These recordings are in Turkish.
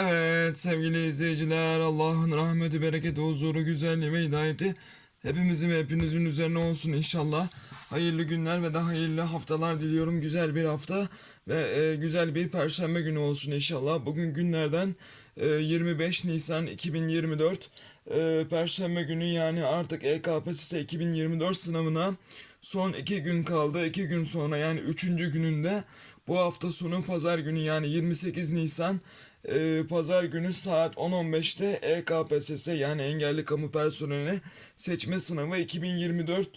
Evet sevgili izleyiciler Allah'ın rahmeti, bereketi, huzuru, güzelliği ve hidayeti hepimizin ve hepinizin üzerine olsun inşallah. Hayırlı günler ve de hayırlı haftalar diliyorum. Güzel bir hafta ve e, güzel bir perşembe günü olsun inşallah. Bugün günlerden e, 25 Nisan 2024 e, perşembe günü yani artık EKPSS 2024 sınavına son iki gün kaldı. İki gün sonra yani üçüncü gününde bu hafta sonu pazar günü yani 28 Nisan e, pazar günü saat 10.15'te EKPSS yani engelli kamu personeli seçme sınavı 2024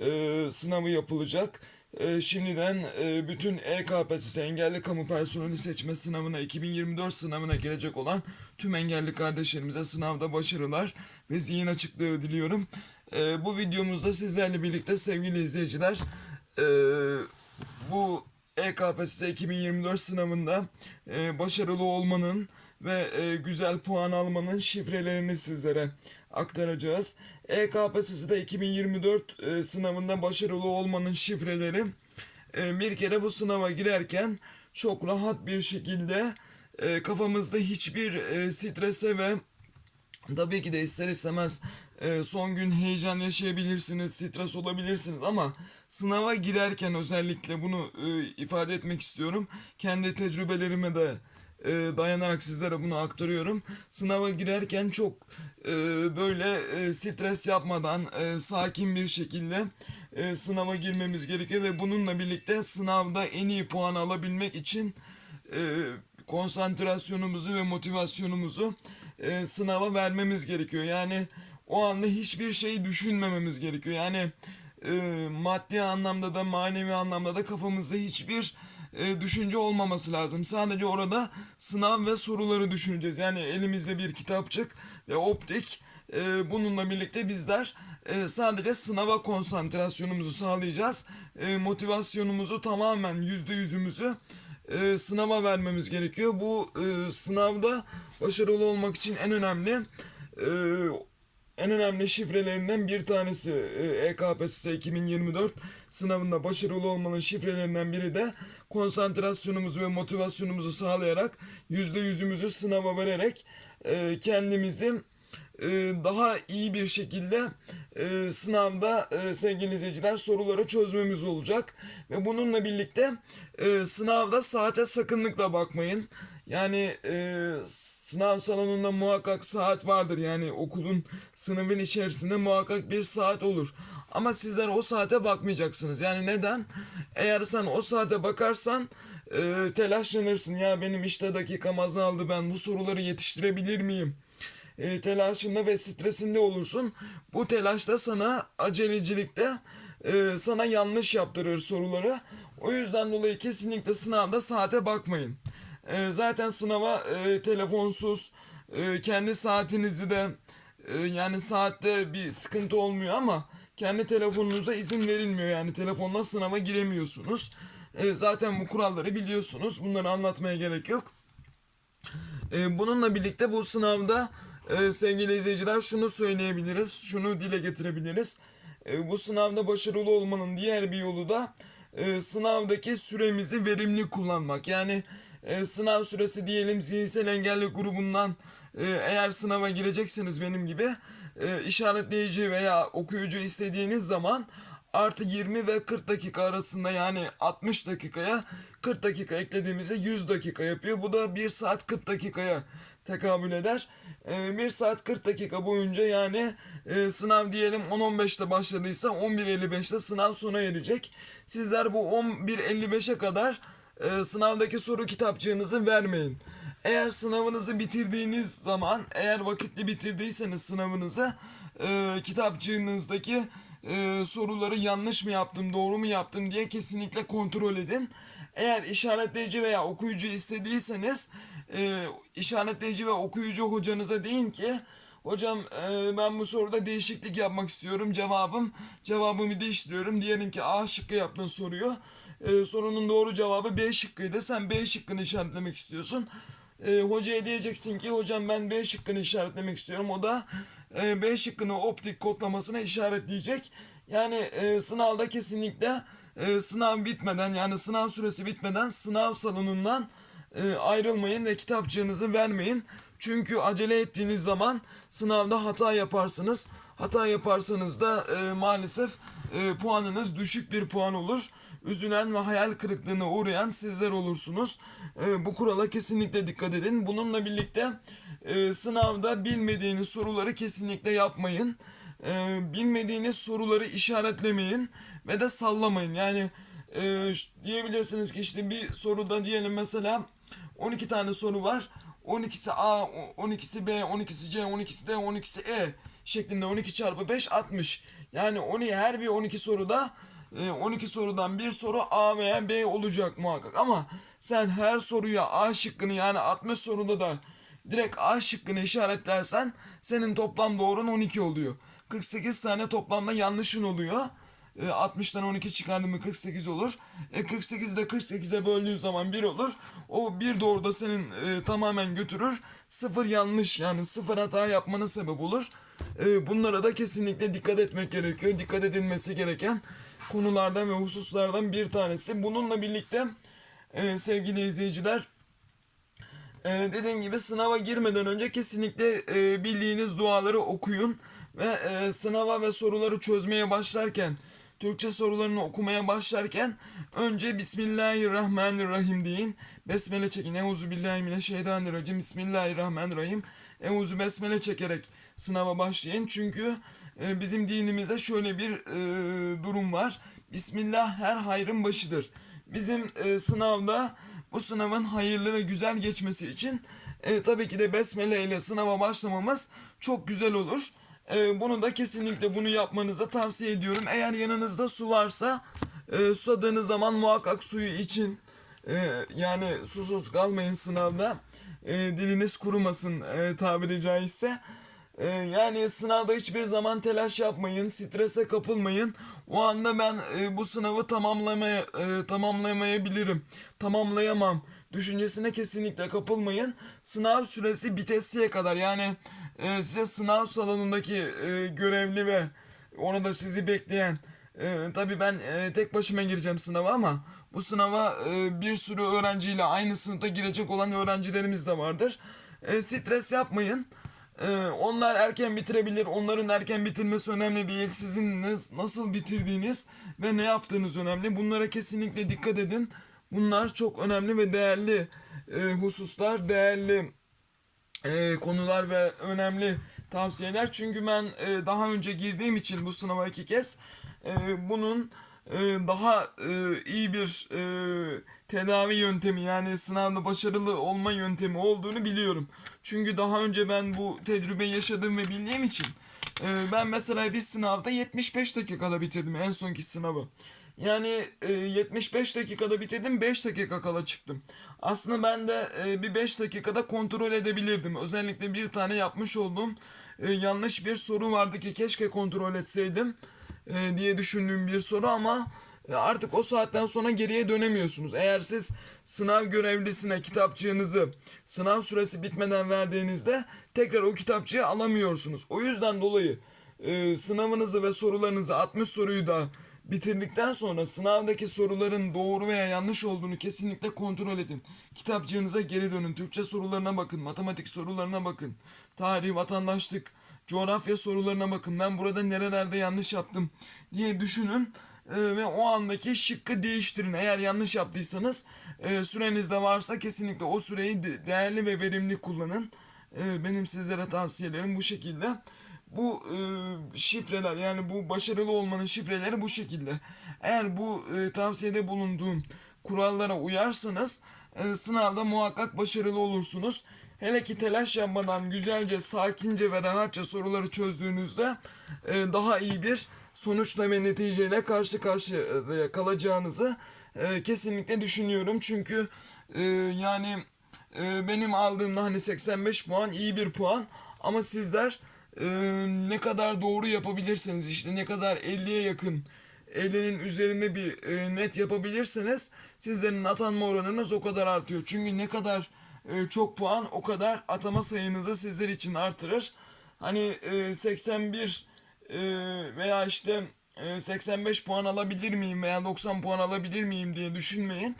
e, sınavı yapılacak. E, şimdiden e, bütün EKPSS engelli kamu personeli seçme sınavına 2024 sınavına gelecek olan tüm engelli kardeşlerimize sınavda başarılar ve zihin açıklığı diliyorum. E, bu videomuzda sizlerle birlikte sevgili izleyiciler e, bu EKPSS 2024 sınavında e, başarılı olmanın ve e, güzel puan almanın şifrelerini sizlere aktaracağız. EKPSS'de 2024 e, sınavında başarılı olmanın şifreleri e, bir kere bu sınava girerken çok rahat bir şekilde e, kafamızda hiçbir e, strese ve Tabii ki de ister istemez e, son gün heyecan yaşayabilirsiniz, stres olabilirsiniz ama sınava girerken özellikle bunu e, ifade etmek istiyorum. Kendi tecrübelerime de e, dayanarak sizlere bunu aktarıyorum. Sınava girerken çok böyle stres yapmadan sakin bir şekilde sınava girmemiz gerekiyor ve bununla birlikte sınavda en iyi puan alabilmek için konsantrasyonumuzu ve motivasyonumuzu e, sınava vermemiz gerekiyor. Yani o anda hiçbir şeyi düşünmememiz gerekiyor. Yani e, maddi anlamda da manevi anlamda da kafamızda hiçbir e, düşünce olmaması lazım. Sadece orada sınav ve soruları düşüneceğiz. Yani elimizde bir kitapçık ve optik e, bununla birlikte bizler e, sadece sınava konsantrasyonumuzu sağlayacağız. E, motivasyonumuzu tamamen yüzde yüzümüzü e, sınava vermemiz gerekiyor. Bu e, sınavda başarılı olmak için en önemli e, en önemli şifrelerinden bir tanesi e, EKPSS 2024 sınavında başarılı olmanın şifrelerinden biri de konsantrasyonumuzu ve motivasyonumuzu sağlayarak yüzde yüzümüzü sınava vererek e, kendimizi daha iyi bir şekilde e, sınavda e, sevgili izleyiciler soruları çözmemiz olacak. Ve bununla birlikte e, sınavda saate sakınlıkla bakmayın. Yani sınav salonunda muhakkak saat vardır. Yani okulun sınıfın içerisinde muhakkak bir saat olur. Ama sizler o saate bakmayacaksınız. Yani neden? Eğer sen o saate bakarsan telaşlanırsın. Ya benim işte dakikam azaldı ben bu soruları yetiştirebilir miyim? E, telaşında ve stresinde olursun. Bu telaşta sana acelecilikte e, sana yanlış yaptırır soruları. O yüzden dolayı kesinlikle sınavda saate bakmayın. E, zaten sınava e, telefonsuz e, kendi saatinizi de e, yani saatte bir sıkıntı olmuyor ama kendi telefonunuza izin verilmiyor yani telefonla sınava giremiyorsunuz. E, zaten bu kuralları biliyorsunuz. Bunları anlatmaya gerek yok. E, bununla birlikte bu sınavda e, sevgili izleyiciler şunu söyleyebiliriz, şunu dile getirebiliriz. E, bu sınavda başarılı olmanın diğer bir yolu da e, sınavdaki süremizi verimli kullanmak. Yani e, sınav süresi diyelim zihinsel engelli grubundan e, eğer sınava girecekseniz benim gibi e, işaretleyici veya okuyucu istediğiniz zaman artı 20 ve 40 dakika arasında yani 60 dakikaya 40 dakika eklediğimizde 100 dakika yapıyor. Bu da 1 saat 40 dakikaya tekabül eder. Ee, 1 saat 40 dakika boyunca yani e, sınav diyelim 10-15'te başladıysa 11.55'te sınav sona erecek. Sizler bu 11.55'e kadar e, sınavdaki soru kitapçığınızı vermeyin. Eğer sınavınızı bitirdiğiniz zaman eğer vakitli bitirdiyseniz sınavınızı e, kitapçığınızdaki e, soruları yanlış mı yaptım, doğru mu yaptım diye kesinlikle kontrol edin. Eğer işaretleyici veya okuyucu istediyseniz e, işaretleyici ve okuyucu hocanıza deyin ki hocam e, ben bu soruda değişiklik yapmak istiyorum. Cevabım cevabımı değiştiriyorum. Diyelim ki A şıkkı yaptın soruyu. E, sorunun doğru cevabı B şıkkıydı. Sen B şıkkını işaretlemek istiyorsun. E, hocaya diyeceksin ki hocam ben B şıkkını işaretlemek istiyorum. O da e, B şıkkını optik kodlamasına işaretleyecek yani e, sınavda kesinlikle e, sınav bitmeden yani sınav süresi bitmeden sınav salonundan e, ayrılmayın ve kitapçığınızı vermeyin. Çünkü acele ettiğiniz zaman sınavda hata yaparsınız. Hata yaparsanız da e, maalesef e, puanınız düşük bir puan olur. Üzülen ve hayal kırıklığına uğrayan sizler olursunuz. E, bu kurala kesinlikle dikkat edin. Bununla birlikte e, sınavda bilmediğiniz soruları kesinlikle yapmayın. E, bilmediğiniz soruları işaretlemeyin ve de sallamayın. Yani e, diyebilirsiniz ki işte bir soruda diyelim mesela 12 tane soru var. 12'si A, o- 12'si B, 12'si C, 12'si D, 12'si E şeklinde 12 çarpı 5 60. Yani 12 her bir 12 soruda e, 12 sorudan bir soru A veya B olacak muhakkak ama sen her soruya A şıkkını yani 60 soruda da direkt A şıkkını işaretlersen senin toplam doğrun 12 oluyor. 48 tane toplamda yanlışın oluyor. E, 60'tan 12 çıkardın mı 48 olur. E 48'i de 48'e böldüğün zaman 1 olur. O bir doğru da senin e, tamamen götürür. Sıfır yanlış yani sıfır hata yapmana sebep olur. E, bunlara da kesinlikle dikkat etmek gerekiyor. Dikkat edilmesi gereken konulardan ve hususlardan bir tanesi. Bununla birlikte e, sevgili izleyiciler ee, dediğim gibi sınava girmeden önce kesinlikle e, bildiğiniz duaları okuyun ve e, sınava ve soruları çözmeye başlarken Türkçe sorularını okumaya başlarken önce Bismillahirrahmanirrahim deyin. Besmele çekin. Euzubillahimineşşeytanirracim. Bismillahirrahmanirrahim. Euzu besmele çekerek sınava başlayın. Çünkü e, bizim dinimizde şöyle bir e, durum var. Bismillah her hayrın başıdır. Bizim e, sınavda bu sınavın hayırlı ve güzel geçmesi için e, tabii ki de besmele ile sınava başlamamız çok güzel olur. E, bunu da kesinlikle bunu yapmanızı tavsiye ediyorum. Eğer yanınızda su varsa e, susadığınız zaman muhakkak suyu için. E, yani susuz kalmayın sınavda. E, diliniz kurumasın e, tabiri caizse. Ee, yani sınavda hiçbir zaman telaş yapmayın, strese kapılmayın. O anda ben e, bu sınavı tamamlamaya e, tamamlayamayabilirim, tamamlayamam düşüncesine kesinlikle kapılmayın. Sınav süresi bitesiye kadar yani e, size sınav salonundaki görevli ve orada sizi bekleyen e, tabii ben e, tek başıma gireceğim sınava ama bu sınava e, bir sürü öğrenciyle aynı sınıfta girecek olan öğrencilerimiz de vardır. E, stres yapmayın. Ee, onlar erken bitirebilir. Onların erken bitirmesi önemli değil. Sizin nas- nasıl bitirdiğiniz ve ne yaptığınız önemli. Bunlara kesinlikle dikkat edin. Bunlar çok önemli ve değerli e, hususlar, değerli e, konular ve önemli tavsiyeler. Çünkü ben e, daha önce girdiğim için bu sınava iki kez e, bunun daha e, iyi bir e, tedavi yöntemi yani sınavda başarılı olma yöntemi olduğunu biliyorum. Çünkü daha önce ben bu tecrübeyi yaşadığım ve bildiğim için e, ben mesela bir sınavda 75 dakikada bitirdim en sonki sınavı. Yani e, 75 dakikada bitirdim 5 dakika kala çıktım. Aslında ben de e, bir 5 dakikada kontrol edebilirdim. Özellikle bir tane yapmış olduğum e, yanlış bir soru vardı ki keşke kontrol etseydim e, diye düşündüğüm bir soru ama e, artık o saatten sonra geriye dönemiyorsunuz. Eğer siz sınav görevlisine kitapçığınızı sınav süresi bitmeden verdiğinizde tekrar o kitapçığı alamıyorsunuz. O yüzden dolayı e, sınavınızı ve sorularınızı 60 soruyu da bitirdikten sonra sınavdaki soruların doğru veya yanlış olduğunu kesinlikle kontrol edin. Kitapçığınıza geri dönün. Türkçe sorularına bakın, matematik sorularına bakın. Tarih, vatandaşlık, coğrafya sorularına bakın. Ben burada nerelerde yanlış yaptım diye düşünün. Ee, ve o andaki şıkkı değiştirin. Eğer yanlış yaptıysanız e, süreniz de varsa kesinlikle o süreyi de- değerli ve verimli kullanın. Ee, benim sizlere tavsiyelerim bu şekilde. Bu e, şifreler yani bu başarılı olmanın şifreleri bu şekilde. Eğer bu e, tavsiyede bulunduğum kurallara uyarsanız e, sınavda muhakkak başarılı olursunuz. Hele ki telaş yapmadan güzelce, sakince ve rahatça soruları çözdüğünüzde e, daha iyi bir sonuçla ve neticeyle karşı karşıya kalacağınızı e, kesinlikle düşünüyorum. Çünkü e, yani e, benim aldığımda hani 85 puan iyi bir puan ama sizler e, ne kadar doğru yapabilirsiniz işte ne kadar 50'ye yakın 50'nin üzerinde bir e, net yapabilirseniz sizlerin atanma oranınız o kadar artıyor. Çünkü ne kadar çok puan o kadar atama sayınızı sizler için artırır. Hani e, 81 e, veya işte e, 85 puan alabilir miyim veya 90 puan alabilir miyim diye düşünmeyin.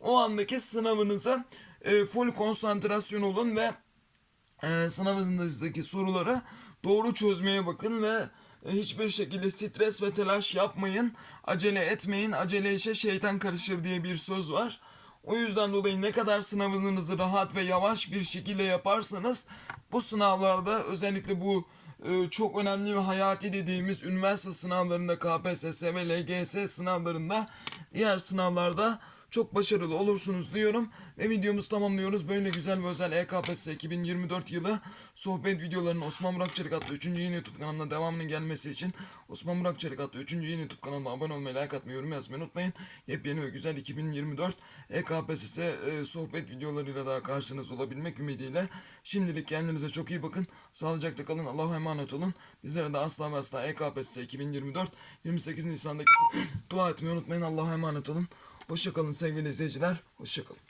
O andaki sınavınıza e, full konsantrasyon olun ve e, sınavınızdaki soruları doğru çözmeye bakın ve e, hiçbir şekilde stres ve telaş yapmayın. Acele etmeyin. Acele işe şeytan karışır diye bir söz var. O yüzden dolayı ne kadar sınavınızı rahat ve yavaş bir şekilde yaparsanız bu sınavlarda özellikle bu e, çok önemli ve hayati dediğimiz üniversite sınavlarında KPSS ve LGS sınavlarında diğer sınavlarda çok başarılı olursunuz diyorum ve videomuzu tamamlıyoruz. Böyle güzel ve özel E EKPSS 2024 yılı sohbet videolarının Osman Burak Çelik adlı 3. yeni YouTube kanalına devamının gelmesi için Osman Burak Çelik adlı 3. yeni YouTube kanalına abone olmayı, like atmayı, yorum yazmayı unutmayın. Yepyeni ve güzel 2024 EKPSS e, sohbet videolarıyla daha karşınızda olabilmek ümidiyle şimdilik kendinize çok iyi bakın. Sağlıcakla kalın. Allah'a emanet olun. Bizlere de asla ve asla E EKPSS 2024 28 Nisan'daki dua etmeyi unutmayın. Allah'a emanet olun. Hoşçakalın sevgili izleyiciler. Hoşçakalın.